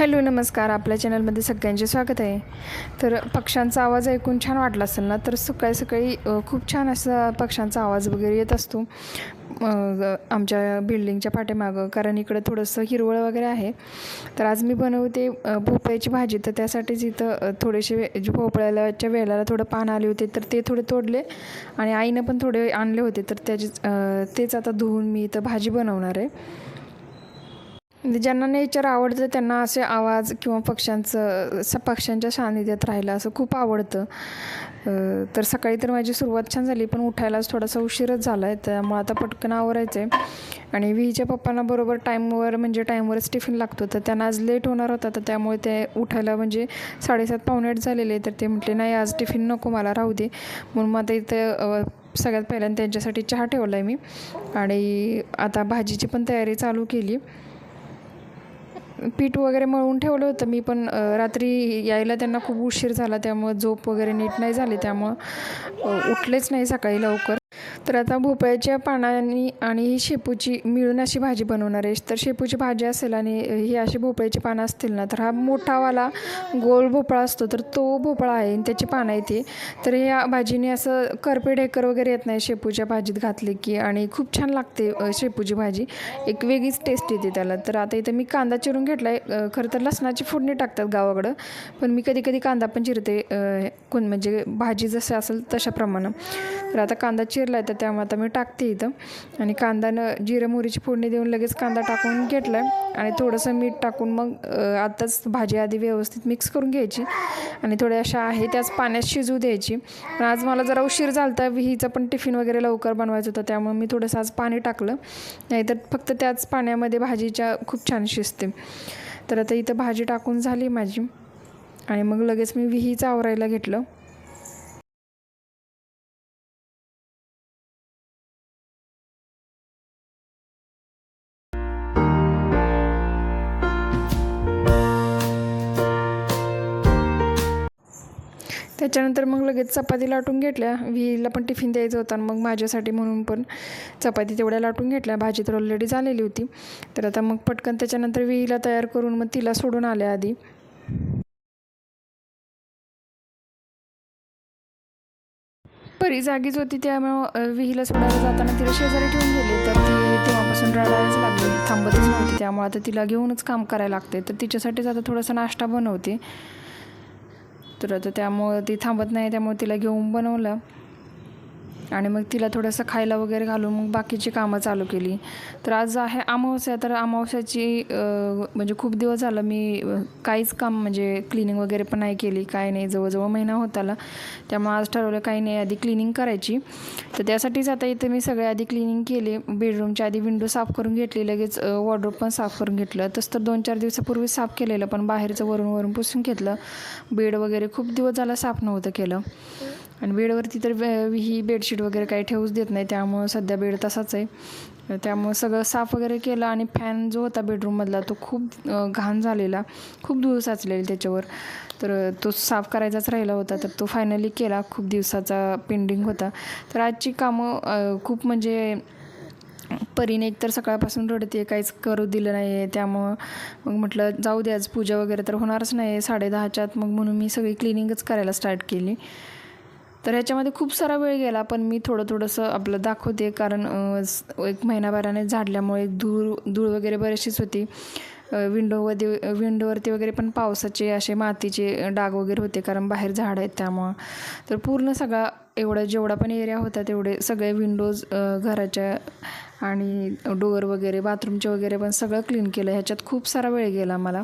Hello नमस्कार. आपल्या चॅनलमध्ये सगळ्यांचे स्वागत आहे. तर पक्ष्यांचा आवाज ऐकून छान वाटला असेल ना तर सकाळी सकाळी खूप छान असा पक्ष्यांचा आवाज वगैरे येत असतो मग आमच्या बिल्डिंगच्या पाठीमागं कारण इकडं थोडंसं हिरवळ वगैरे आहे. तर आज मी बनवते भोपळ्याची भाजी. तर त्यासाठीच इथं थोडेसे वे- जे भोपळ्याच्या वेळेला थोडं पान आले होते तर ते थोडे तोडले आणि आईनं पण थोडे आणले होते. तर त्याचे तेच आता धुवून मी इथं भाजी बनवणार आहे. म्हणजे ज्यांना नेचर आवडतं त्यांना असे आवाज किंवा पक्ष्यांचं स पक्ष्यांच्या सानिध्यात राहायला असं खूप आवडतं. तर सकाळी तर माझी सुरुवात छान झाली पण उठायलाच थोडासा उशीरच झाला आहे त्यामुळे आता पटकन आवरायचं आहे आणि विहीच्या पप्पांना बरोबर टाईमवर म्हणजे टाईमवरच टिफिन लागतो तर त्यांना आज लेट होणार होता तर त्यामुळे ते उठायला म्हणजे साडेसात पावणे झालेले तर ते म्हटले नाही आज टिफिन नको मला राहू दे. म्हणून मग आता इथं सगळ्यात पहिल्यांदा त्यांच्यासाठी चहा ठेवला आहे मी. आणि आता भाजीची पण तयारी चालू केली. पीठ वगैरे मळून ठेवलं होतं मी पण रात्री यायला त्यांना खूप उशीर झाला त्यामुळं झोप वगैरे नीट नाही झाली त्यामुळं उठलेच नाही सकाळी लवकर. तर आता भोपळ्याच्या पानांनी आणि ही शेपूची मिळून अशी भाजी बनवणार आहे. तर शेपूची भाजी असेल आणि ही अशी भोपळ्याची पानं असतील ना तर हा मोठावाला गोल भोपळा असतो तर तो भोपळा आहे आणि त्याची पानं येते तर या भाजीने असं करपे ढेकर वगैरे येत नाही शेपूच्या भाजीत घातले की आणि खूप छान लागते शेपूची भाजी. एक वेगळीच टेस्ट येते त्याला. तर आता इथं मी कांदा चिरून घेतला आहे खरं तर लसणाची फोडणी टाकतात गावाकडं पण मी कधी कधी कांदा पण चिरते कोण म्हणजे भाजी जसं असेल तशाप्रमाणे तर आता कांदा चिरला आहे तर त्यामुळे आता मी टाकते इथं. आणि कांदानं जिरं मोहरीची फोडणी देऊन लगेच कांदा टाकून घेतला आणि थोडंसं मीठ टाकून मग आत्ताच आताच भाजी आधी व्यवस्थित मिक्स करून घ्यायची. आणि थोड्या अशा आहे त्याच पाण्यात शिजू द्यायची. पण आज मला जरा उशीर झाला होता हिचं पण टिफिन वगैरे लवकर बनवायचं होतं त्यामुळे मी थोडंसं आज पाणी टाकलं. नाहीतर फक्त त्याच पाण्यामध्ये भाजीच्या खूप छान शिजते. तर आता इथं भाजी टाकून झाली माझी. आणि मग लगेच मी विहीचं आवरायला घेतलं. त्याच्यानंतर मग लगेच चपाती लाटून घेतल्या. विहीला पण टिफिन द्यायचं होतं आणि मग माझ्यासाठी म्हणून पण चपाती तेवढ्या लाटून घेतल्या. भाजी तर ऑलरेडी झालेली होती. तर आता मग पटकन त्याच्यानंतर विहीला तयार करून मग तिला सोडून आल्या आधी. परी जागीच होती त्यामुळं विहिला विहीला सोडायला जाताना तिला शेजारी ठेवून गेले. तर ती तेव्हापासून रडायलाच लागली. थांबतच नव्हती. त्यामुळे आता तिला घेऊनच काम करायला लागते तर तिच्यासाठीच आता थोडासा नाश्ता बनवते. तर आता त्यामुळं ती थांबत नाही त्यामुळे तिला घेऊन बनवलं. आणि मग तिला थोडंसं खायला वगैरे घालून मग बाकीची कामं चालू केली. तर आज आहे अमावस्या तर अमावस्याची म्हणजे खूप दिवस झालं मी काहीच काम म्हणजे क्लिनिंग वगैरे पण नाही केली काय नाही. जवळजवळ महिना होत आला. त्यामुळे आज ठरवलं काही नाही आधी क्लिनिंग करायची. तर त्यासाठीच आता इथे मी सगळे आधी क्लिनिंग केले. बेडरूमच्या आधी विंडो साफ करून घेतली लगेच वॉर्डरोब पण साफ करून घेतलं. तसं तर दोन चार दिवसापूर्वी साफ केलेलं पण बाहेरचं वरून वरून पुसून घेतलं. बेड वगैरे खूप दिवस झाला साफ नव्हतं केलं. आणि बेडवरती तर ही बेडशीट वगैरे काही ठेवूच देत नाही. त्यामुळं सध्या बेड तसाच आहे. त्यामुळं सगळं साफ वगैरे केलं आणि फॅन जो होता बेडरूममधला तो खूप घाण झालेला. खूप धूळ साचलेली त्याच्यावर. तर तो साफ करायचाच राहिला होता तर तो फायनली केला. खूप दिवसाचा पेंडिंग होता. तर आजची कामं खूप म्हणजे परीने एकतर सकाळपासून रडते काहीच करू दिलं नाही आहे त्यामुळं मग म्हटलं जाऊ दे आज पूजा वगैरे तर होणारच नाही आहे साडेदहाच्या आत मग म्हणून मी सगळी क्लिनिंगच करायला स्टार्ट केली. तर ह्याच्यामध्ये खूप सारा वेळ गेला पण मी थोडं थोडंसं आपलं दाखवते. कारण एक महिनाभराने झाडल्यामुळे धूळ धूळ वगैरे बरीचशीच होती. विंडोवरती विंडोवरती वगैरे पण पावसाचे असे मातीचे डाग वगैरे होते कारण बाहेर झाड आहेत त्यामुळं. तर पूर्ण सगळा एवढा जेवढा पण एरिया होता तेवढे सगळे विंडोज घराच्या आणि डोअर वगैरे बाथरूमचे वगैरे पण सगळं क्लीन केलं. ह्याच्यात खूप सारा वेळ गेला मला.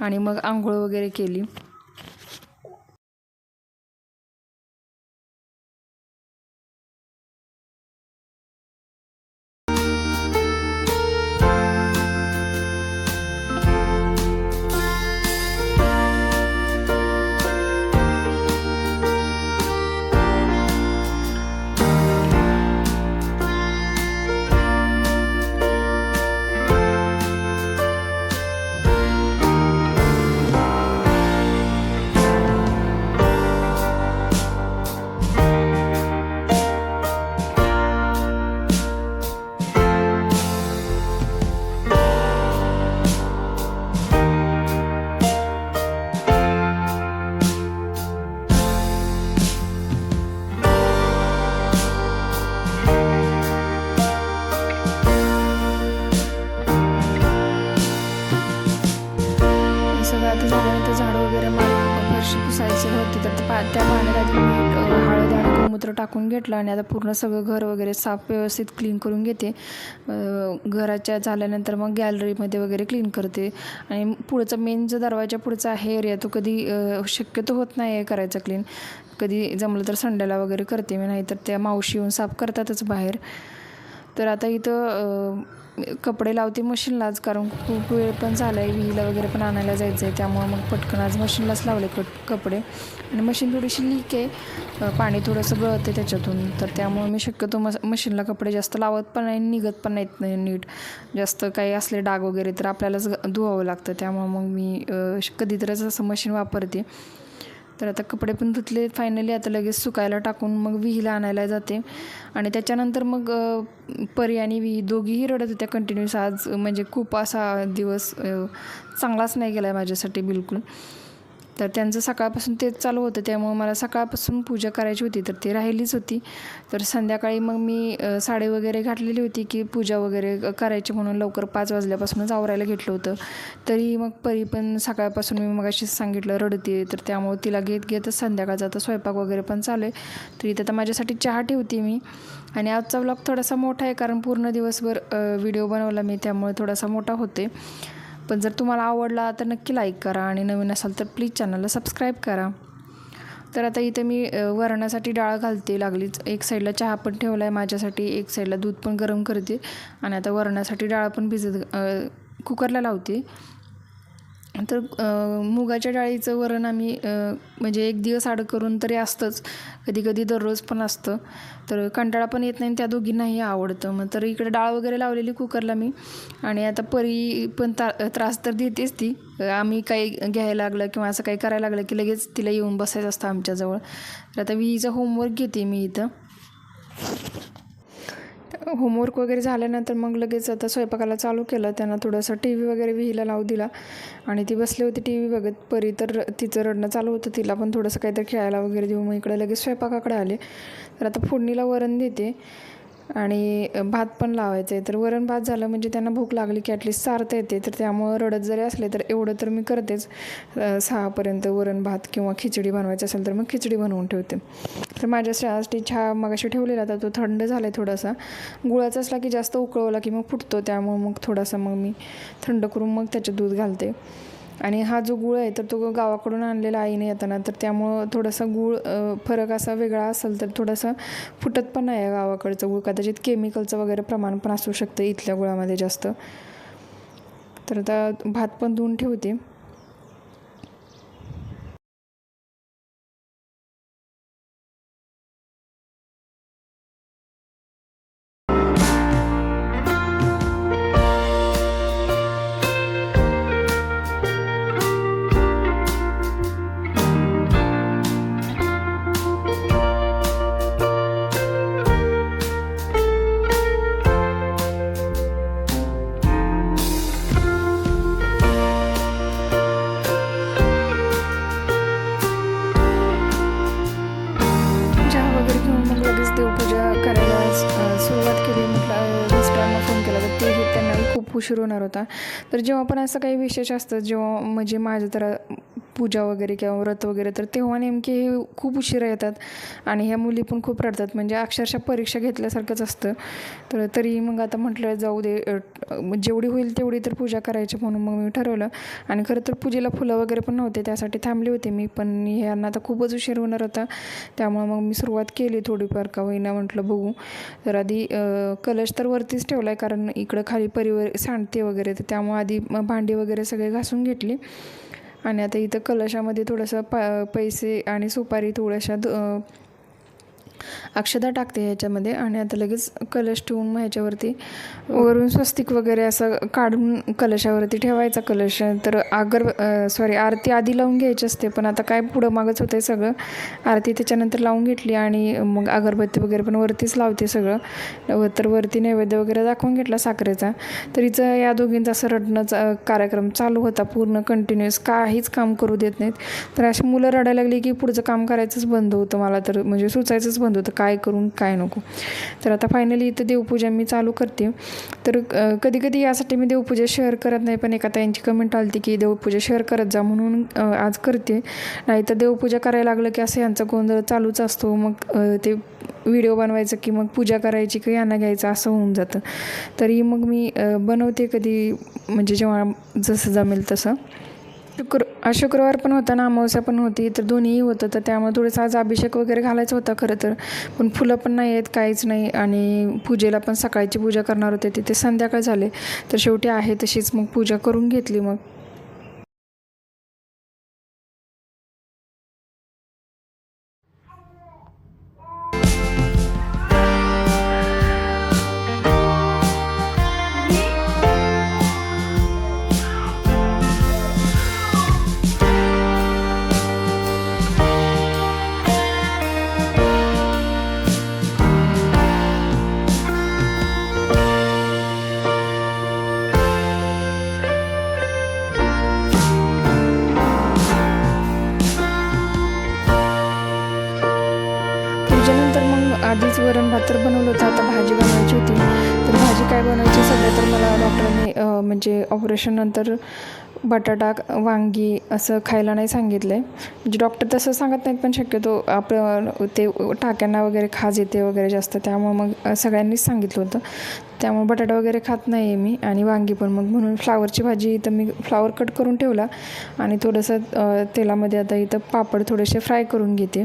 आणि मग आंघोळ वगैरे केली. त्या तर आधी त्या पाण्यात हळद आणि गोमूत्र टाकून घेतलं आणि आता पूर्ण सगळं घर वगैरे साफ व्यवस्थित क्लीन करून घेते. घराच्या झाल्यानंतर मग गॅलरीमध्ये वगैरे क्लीन करते. आणि पुढचा मेन जो दरवाजा पुढचा आहे एरिया तो कधी शक्यतो होत नाही आहे करायचा क्लीन कधी जमलं तर संडेला वगैरे करते मी नाहीतर त्या मावशी येऊन साफ करतातच बाहेर. तर आता इथं कपडे लावते मशीनलाच कारण खूप वेळ पण झाला आहे विहीला वगैरे पण आणायला जायचं आहे त्यामुळं मग पटकन आज मशीनलाच लावले कट कपडे. आणि मशीन थोडीशी लीक आहे पाणी थोडंसं गळतं त्याच्यातून तर त्यामुळे मी शक्यतो मस मशीनला कपडे जास्त लावत पण नाही निघत पण नाहीत नाही नीट. जास्त काही असले डाग वगैरे तर आपल्यालाच ग- धुवावं लागतं त्यामुळं मग मी श- कधीतरीच असं मशीन वापरते. तर आता कपडे पण धुतले फायनली आता लगेच सुकायला टाकून मग विहीला आणायला जाते. आणि त्याच्यानंतर मग परी आणि विही दोघीही रडत होत्या कंटिन्यूस आज म्हणजे खूप असा दिवस चांगलाच नाही गेला आहे माझ्यासाठी बिलकुल. तर त्यांचं सकाळपासून तेच चालू होतं. त्यामुळे मला सकाळपासून पूजा करायची होती तर ती राहिलीच होती. तर संध्याकाळी मग मी साडी वगैरे घातलेली होती की पूजा वगैरे करायची म्हणून लवकर पाच वाजल्यापासूनच आवरायला घेतलं होतं. तरी मग परी पण सकाळपासून मी मग अशीच सांगितलं रडते तर त्यामुळे तिला घेत घेतच संध्याकाळचा आता स्वयंपाक वगैरे पण चालू आहे. तर इथं आता माझ्यासाठी चहा ठेवते मी. आणि आजचा व्लॉग थोडासा मोठा आहे कारण पूर्ण दिवसभर व्हिडिओ बनवला मी त्यामुळे थोडासा मोठा होते. पण जर तुम्हाला आवडला तर नक्की लाईक करा आणि नवीन असाल तर प्लीज चॅनलला सबस्क्राईब करा. तर आता इथं मी वरणासाठी डाळ घालते लागलीच. एक साईडला चहा पण ठेवला आहे माझ्यासाठी एक साईडला दूध पण गरम करते. आणि आता वरणासाठी डाळ पण भिजत कुकरला लावते. तर मुगाच्या डाळीचं वरण आम्ही म्हणजे एक दिवस आड करून तरी असतंच. कधी कधी दररोज पण असतं. तर कंटाळा पण येत नाही आणि त्या दोघींनाही आवडतं. मग तर इकडे डाळ वगैरे लावलेली कुकरला मी. आणि आता परी पण ता त्रास तर देतेच ती. आम्ही काही घ्यायला लागलं किंवा असं काही करायला लागलं की लगेच तिला येऊन बसायचं असतं आमच्याजवळ. तर आता विहीचं होमवर्क घेते मी इथं. होमवर्क वगैरे झाल्यानंतर मग लगेच आता स्वयंपाकाला चालू केलं. त्यांना थोडंसं टी व्ही वगैरे विहीला लावू दिला. आणि ती बसली होती टी व्ही बघत. परी तर तिचं रडणं चालू होतं. तिला पण थोडंसं काहीतरी खेळायला वगैरे देऊ मग इकडे लगेच स्वयंपाकाकडे आले. तर आता फोडणीला वरण देते. आणि भात पण लावायचं आहे तर वरण भात झालं म्हणजे त्यांना भूक लागली की ॲटलिस्ट सारता येते. तर त्यामुळं रडत जरी असले तर एवढं तर मी करतेच. सहापर्यंत वरण भात किंवा खिचडी बनवायची असेल तर मग खिचडी बनवून ठेवते. तर माझ्या श्रेयासाठी चहा मगाशी ठेवलेला तर तो थंड झाला आहे थोडासा. गुळाचा असला की जास्त उकळवला की मग फुटतो. त्यामुळं मग थोडासा मग मी थंड करून मग त्याच्यात दूध घालते. आणि हा जो गूळ आहे तर तो गावाकडून आणलेला आईने येताना तर त्यामुळं थोडासा गूळ फरक असा वेगळा असेल तर थोडासा फुटत पण नाही आहे गावाकडचं गूळ. कदाचित केमिकलचं वगैरे प्रमाण पण असू शकतं इथल्या गुळामध्ये जास्त. तर आता भात पण धुवून ठेवते. खूप उशीर होणार होता. तर जेव्हा पण असं काही विशेष असतं जेव्हा म्हणजे माझं तर पूजा वगैरे किंवा व्रत वगैरे तर तेव्हा नेमके हे खूप उशिरा येतात. आणि ह्या मुली पण खूप रडतात. म्हणजे अक्षरशः परीक्षा घेतल्यासारखंच असतं. तर तरी मग आता म्हटलं जाऊ दे जेवढी होईल तेवढी तर पूजा करायची म्हणून मग मी ठरवलं. आणि खरं तर पूजेला फुलं वगैरे पण नव्हते. त्यासाठी थांबले होते मी पण ह्यांना आता खूपच उशीर होणार होता. त्यामुळे मग मी सुरुवात केली थोडीफार का होईना म्हटलं बघू. तर आधी कलश तर वरतीच ठेवला आहे कारण इकडं खाली परिवर सांडते वगैरे. तर त्यामुळे आधी भांडी वगैरे सगळे घासून घेतली. आणि आता इथं कलशामध्ये थोडंसं प पैसे आणि सुपारी थोड्याशा द- अक्षदा टाकते ह्याच्यामध्ये आणि आता लगेच कलश ठेवून मग ह्याच्यावरती वरून स्वस्तिक वगैरे असं काढून कलशावरती ठेवायचा कलश. तर आगर सॉरी आरती आधी लावून घ्यायची असते पण आता काय पुढं मागच होतं आहे सगळं. आरती त्याच्यानंतर लावून घेतली आणि मग अगरबत्ती वगैरे पण वरतीच लावते सगळं. व तर वरती नैवेद्य वगैरे दाखवून घेतला साखरेचा. तर हिचं या दोघींचा असं रडणंचा कार्यक्रम चालू होता पूर्ण कंटिन्युअस काहीच काम करू देत नाहीत. तर अशी मुलं रडायला लागली की पुढचं काम करायचंच बंद होतं मला तर. म्हणजे सुचायचंच बंद सांगत होतं. काय करून काय नको. तर आता फायनली इथं देवपूजा मी चालू करते. तर कधी कधी यासाठी मी देवपूजा शेअर करत नाही पण एका ताईंची कमेंट आलती की देवपूजा शेअर करत जा म्हणून आज करते. नाही तर देवपूजा करायला लागलं की असं यांचा गोंधळ चालूच असतो. मग ते व्हिडिओ बनवायचं की मग पूजा करायची की यांना घ्यायचं असं होऊन जातं. तरी मग मी बनवते कधी म्हणजे जेव्हा जसं जमेल तसं. शुक्र आज शुक्रवार पण होता ना अमावस्या पण होती तर दोन्हीही होतं तर त्यामुळे थोडंसं आज अभिषेक वगैरे घालायचा होता खरं तर. पण फुलं पण नाही आहेत काहीच नाही आणि पूजेला पण सकाळची पूजा करणार होते तिथे संध्याकाळ झाले तर शेवटी आहे तशीच मग पूजा करून घेतली मग. ऑपरेशननंतर बटाटा वांगी असं खायला नाही सांगितलं आहे म्हणजे डॉक्टर तसं सांगत नाहीत पण शक्यतो आपलं ते टाक्यांना वगैरे खाज येते वगैरे जास्त त्यामुळे मग सगळ्यांनीच सांगितलं होतं. त्यामुळे बटाटा वगैरे खात नाही आहे मी आणि वांगी पण मग. म्हणून फ्लावरची भाजी इथं मी फ्लावर कट करून ठेवला आणि थोडंसं तेलामध्ये आता इथं पापड थोडेसे फ्राय करून घेते.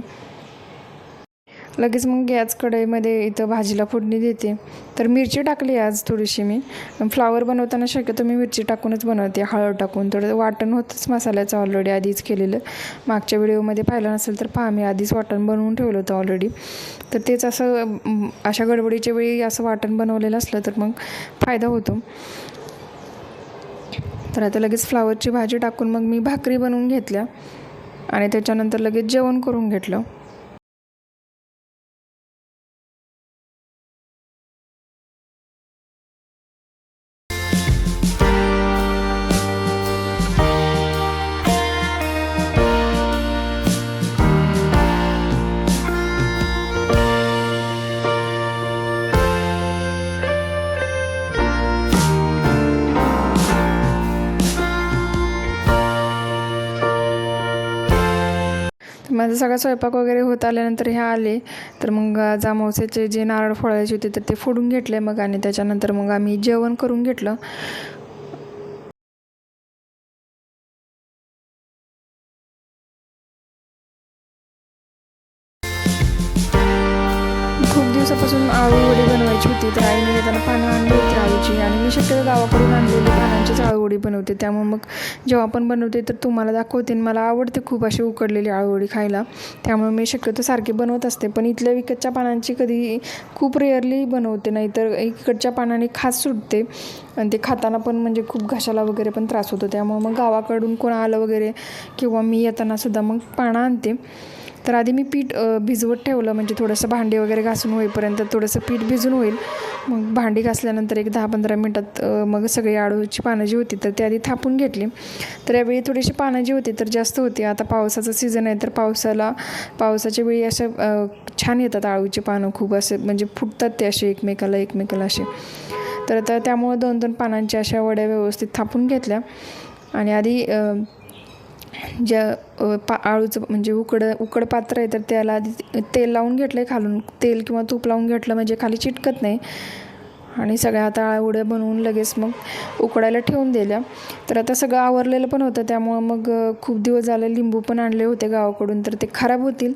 लगेच मग गॅस कढईमध्ये इथं भाजीला फोडणी देते. तर मिरची टाकली आज थोडीशी मी. फ्लावर बनवताना शक्यतो मी मिरची टाकूनच बनवते. हळद टाकून. थोडं वाटण होतंच मसाल्याचं ऑलरेडी आधीच केलेलं. मागच्या व्हिडिओमध्ये पाहिलं नसेल तर पहा मी आधीच वाटण बनवून ठेवलं होतं ऑलरेडी तर तेच असं अशा गडबडीच्या वेळी असं वाटण बनवलेलं असलं तर मग फायदा होतो. तर आता लगेच फ्लावरची भाजी टाकून मग मी भाकरी बनवून घेतल्या. आणि त्याच्यानंतर लगेच जेवण करून घेतलं. सगळा स्वयंपाक वगैरे होत आल्यानंतर हे आले. तर मग जामवसेचे जे नारळ फोडायचे होते तर ते फोडून घेतले मग आणि त्याच्यानंतर मग आम्ही जेवण करून घेतलं. खूप दिवसापासून आळू वडी होती. तर आईने येताना पानं आणली होती आणि मी शक्यतो गावाकडून आणलेली पानांचीच आळू बनवते. त्यामुळे मग जेव्हा पण बनवते तर तुम्हाला दाखवते आणि मला आवडते खूप अशी उकडलेली आळवडी खायला. त्यामुळे मी शक्यतो सारखी बनवत असते. पण इथल्या विकतच्या पानांची कधी खूप रेअरली बनवते नाहीतर इकडच्या पानाने खास सुटते. आणि ते खाताना पण म्हणजे खूप घशाला वगैरे पण त्रास होतो. त्यामुळे मग गावाकडून कोण आलं वगैरे किंवा मी येताना सुद्धा मग पानं आणते. तर आधी मी पीठ भिजवत ठेवलं. म्हणजे थोडंसं भांडी वगैरे घासून होईपर्यंत थोडंसं पीठ भिजून होईल. मग भांडी घासल्यानंतर एक दहा पंधरा मिनटात मग सगळी आळूची पानं जी होती तर ती आधी थापून घेतली. तर यावेळी थोडीशी पानं जी होती तर जास्त होती. आता पावसाचं सीझन आहे तर पावसाला पावसाच्या वेळी असं छान येतात आळूची पानं खूप. असे म्हणजे फुटतात ते असे एकमेकाला एकमेकाला असे. तर आता त्यामुळं दोन दोन पानांच्या अशा वड्या व्यवस्थित थापून घेतल्या. आणि आधी ज्या पा आळूचं म्हणजे उकड उकड पात्र आहे तर त्याला आधी तेल लावून घेतलं आहे खालून. तेल किंवा तूप लावून घेतलं म्हणजे खाली चिटकत नाही. आणि सगळ्या आता आळवड्या बनवून लगेच मग उकडायला ठेवून दिल्या. तर आता सगळं आवरलेलं पण होतं त्यामुळं मग खूप दिवस झाले लिंबू पण आणले होते गावाकडून तर ते खराब होतील.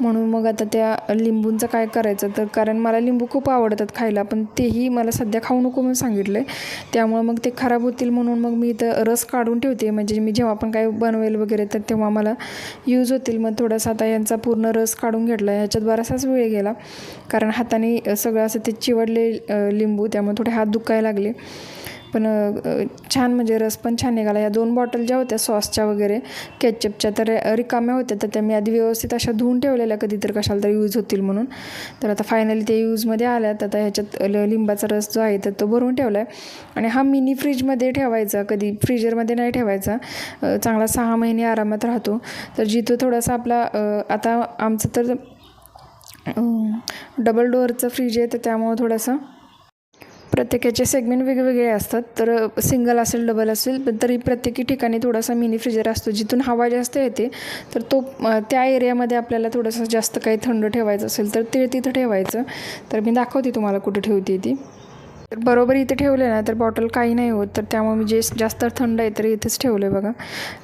म्हणून मग आता त्या लिंबूंचं काय करायचं? तर कारण मला लिंबू खूप आवडतात खायला पण तेही मला सध्या खाऊ नको म्हणून सांगितलं आहे त्यामुळं मग ते खराब होतील म्हणून मग मी इथं रस काढून ठेवते. म्हणजे मी जेव्हा पण काय बनवेल वगैरे तर तेव्हा मला यूज होतील. मग थोडासा आता यांचा पूर्ण रस काढून घेतला. ह्याच्यात बराचसाच वेळ गेला. कारण हाताने सगळं असं ते चिवडले लिंबू त्यामुळे थोडे हात दुखायला लागले. पण छान म्हणजे रस पण छान निघाला. या दोन बॉटल ज्या होत्या सॉसच्या वगैरे केचपच्या तर रिकाम्या होत्या. तर त्या मी आधी व्यवस्थित अशा धुवून ठेवलेल्या कधी तर कशाला तर यूज होतील म्हणून. तर आता फायनली ते यूजमध्ये आल्यात आता ह्याच्यात ल- लिंबाचा रस जो आहे तर तो भरून ठेवला आहे आणि हा मिनी फ्रीजमध्ये ठेवायचा. कधी फ्रीजरमध्ये नाही ठेवायचा. चांगला सहा महिने आरामात राहतो. तर जिथं थोडासा आपला आता आमचं तर डबल डोअरचं फ्रीज आहे. तर त्यामुळं थोडंसं प्रत्येकाचे सेगमेंट वेगवेगळे असतात. तर सिंगल असेल डबल असेल पण तरी प्रत्येकी ठिकाणी थोडासा मिनी फ्रीजर असतो. जिथून हवा जास्त येते तर तो त्या एरियामध्ये आपल्याला थोडंसं जास्त काही थंड ठेवायचं असेल तर ते तिथं ठेवायचं. तर मी दाखवते तुम्हाला कुठे ठेवते ती. तर बरोबर इथे ठेवले ना तर बॉटल काही नाही होत. तर त्यामुळे मी जे जास्त थंड आहे तर इथेच ठेवलं आहे बघा.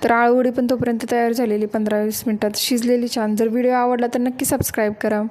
तर आळूवडी पण तोपर्यंत तयार झालेली पंधरा वीस मिनटात शिजलेली छान. जर व्हिडिओ आवडला तर नक्की सबस्क्राईब करा.